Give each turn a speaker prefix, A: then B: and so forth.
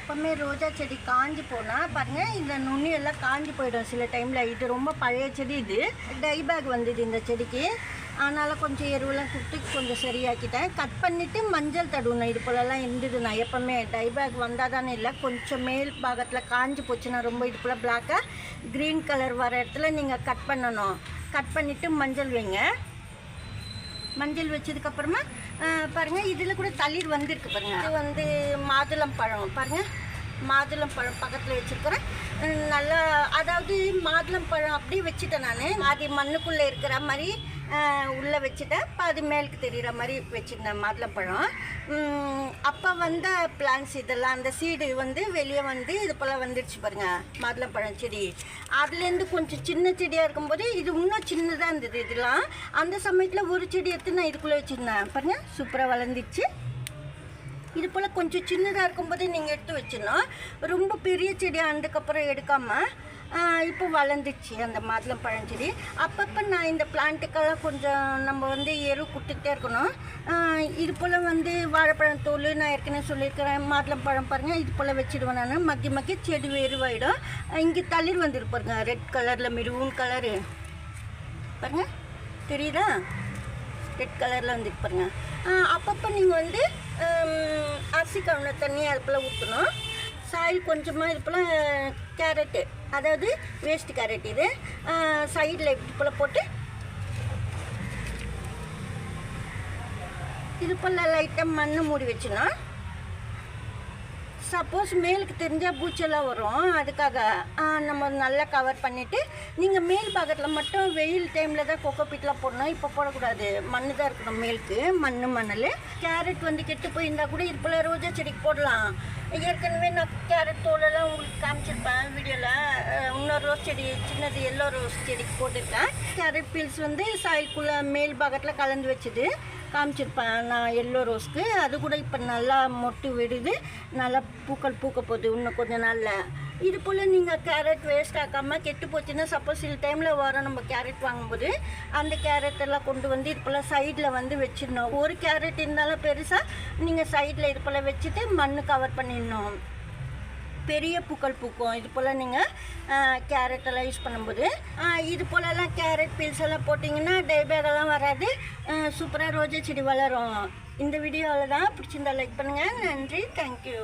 A: எப்பவுமே ரோஜா செடி காஞ்சி போனால் பாருங்கள் இந்த நுண்ணி எல்லாம் காஞ்சி போயிடும் சில டைமில் இது ரொம்ப பழைய செடி இது. டை பேக் வந்தது இந்த செடிக்கு. அதனால் கொஞ்சம் எருவெல்லாம் கொடுத்து கொஞ்சம் சரியாக்கிட்டேன். கட் பண்ணிவிட்டு மஞ்சள் தடவணும். இது போலலாம் இருந்தது நான் எப்போவுமே. டை பேக் வந்தால் தானே இல்லை. கொஞ்சம் மேல் பாகத்தில் காஞ்சி போச்சுன்னா ரொம்ப இது போல் பிளாக்காக க்ரீன் கலர் வர இடத்துல நீங்கள் கட் பண்ணணும். கட் பண்ணிவிட்டு மஞ்சள் வைங்க. மஞ்சள் வச்சதுக்கப்புறமா பாருங்கள் இதில் கூட தளிர் வந்திருக்கு பாருங்கள் இது வந்து மாதுளம் பழம் பாருங்கள் மாதுளம் பழம் பக்கத்தில் வச்சுருக்கிறேன். நல்லா அதாவது மாதுளம்பழம் அப்படியே வச்சுட்டேன் நான். பாதி மண்ணுக்குள்ளே இருக்கிற மாதிரி உள்ளே வச்சுட்டேன். பாதி மேலுக்கு தெரிகிற மாதிரி வச்சுருந்தேன் மாதுளம்பழம் அப்போ வந்த பிளான்ஸ் இதெல்லாம் அந்த சீடு வந்து வெளியே வந்து இது போல் வந்துடுச்சு பாருங்கள் மாதுளம்பழம் செடி. அதுலேருந்து கொஞ்சம் சின்ன செடியாக இருக்கும்போது இது இன்னும் சின்னதாக இருந்தது இதெல்லாம். அந்த சமயத்தில் ஒரு செடி எடுத்து நான் இதுக்குள்ளே வச்சுருந்தேன். பாருங்கள் சூப்பராக வளர்ந்துச்சு. இது போல் கொஞ்சம் சின்னதாக இருக்கும்போதே நீங்கள் எடுத்து வச்சிடணும். ரொம்ப பெரிய செடி ஆனதுக்கப்புறம் எடுக்காமல் இப்போ வளர்ந்துச்சு அந்த மாதுளம் பழஞ்செடி. அப்பப்போ நான் இந்த பிளான்ட்டுக்கெல்லாம் கொஞ்சம் நம்ம வந்து எரு கொடுத்துக்கிட்டே இருக்கணும். இது போல் வந்து வாழைப்பழம் தோல் நான் ஏற்கனவே சொல்லியிருக்கிறேன். மாதுளம் பழம் பாருங்கள் இது போல் வச்சுடுவேன் நான். மக்கி மக்கி செடி எருவாயிடும் இங்கே தளிர் வந்துருப்பாருங்க ரெட் கலரில் மெரூன் கலரு பாருங்க தெரியுதா? ரெட் கலரில் வந்துட்டு பாருங்க. அப்பப்போ நீங்கள் வந்து அரிசி கவுன தண்ணி அதுப்பில் ஊற்றணும் சாயில் கொஞ்சமாக இது போல் கேரட்டு அதாவது வேஸ்ட் கேரட் இது. சைடில் இப்படி போல் போட்டு. இது போல் லைட்டாக மண் மூடி வச்சிடணும். சப்போஸ் மேலுக்கு தெரிஞ்சால் பூச்செல்லாம் வரும். அதுக்காக நம்ம நல்லா கவர் பண்ணிவிட்டு நீங்கள் மேல் பாகத்தில் மட்டும் வெயில் டைமில் தான் கொக்கோ பீட்லாம் போடணும். இப்போ போடக்கூடாது. மண் தான் இருக்கணும் மேலுக்கு. மண் மணல். கேரட் வந்து கெட்டு போயிருந்தால் கூட இது போல் ரோஜா செடிக்கு போடலாம். ஏற்கனவே நான் கேரட் தோலெல்லாம் உங்களுக்கு காமிச்சிருப்பேன் வீடியோவில் இன்னொரு ரோஸ் செடி சின்னது எல்லோ ரோஸ் செடிக்கு போட்டிருக்கேன். கேரட் பீல்ஸ் வந்து சாய்க்குள்ளே மேல் பாகத்தில் கலந்து வச்சுது. காமிச்சிருப்பேன் நான் எல்லோ ரோஸ்க்கு. அது கூட இப்போ நல்லா மொட்டு விடுது. நல்லா பூக்கள் பூக்க போகுது இன்னும் கொஞ்ச நாளில். இது போல் நீங்கள் கேரட் வேஸ்ட் ஆக்காமல் கெட்டு போச்சுன்னா சப்போஸ் சில டைமில் வரோம் நம்ம கேரட் வாங்கும்போது அந்த கேரட் எல்லாம் கொண்டு வந்து இது போல் சைடில் வந்து வச்சிடணும். ஒரு கேரட் இருந்தாலும் பெருசாக நீங்கள் சைடில் இது போல் வச்சுட்டு மண் கவர் பண்ணிடணும். பெரிய பூக்கள் பூக்கும். இது போல் நீங்கள் கேரட் எல்லாம் யூஸ் பண்ணும்போது இது போலலாம் கேரட் பீல்ஸ் எல்லாம் போட்டிங்கன்னா டைபேகெல்லாம் வராது. சூப்பராக ரோஜா செடி வளரும். இந்த வீடியோவில் தான் பிடிச்சிருந்தா லைக் பண்ணுங்கள் நன்றி. தேங்க்யூ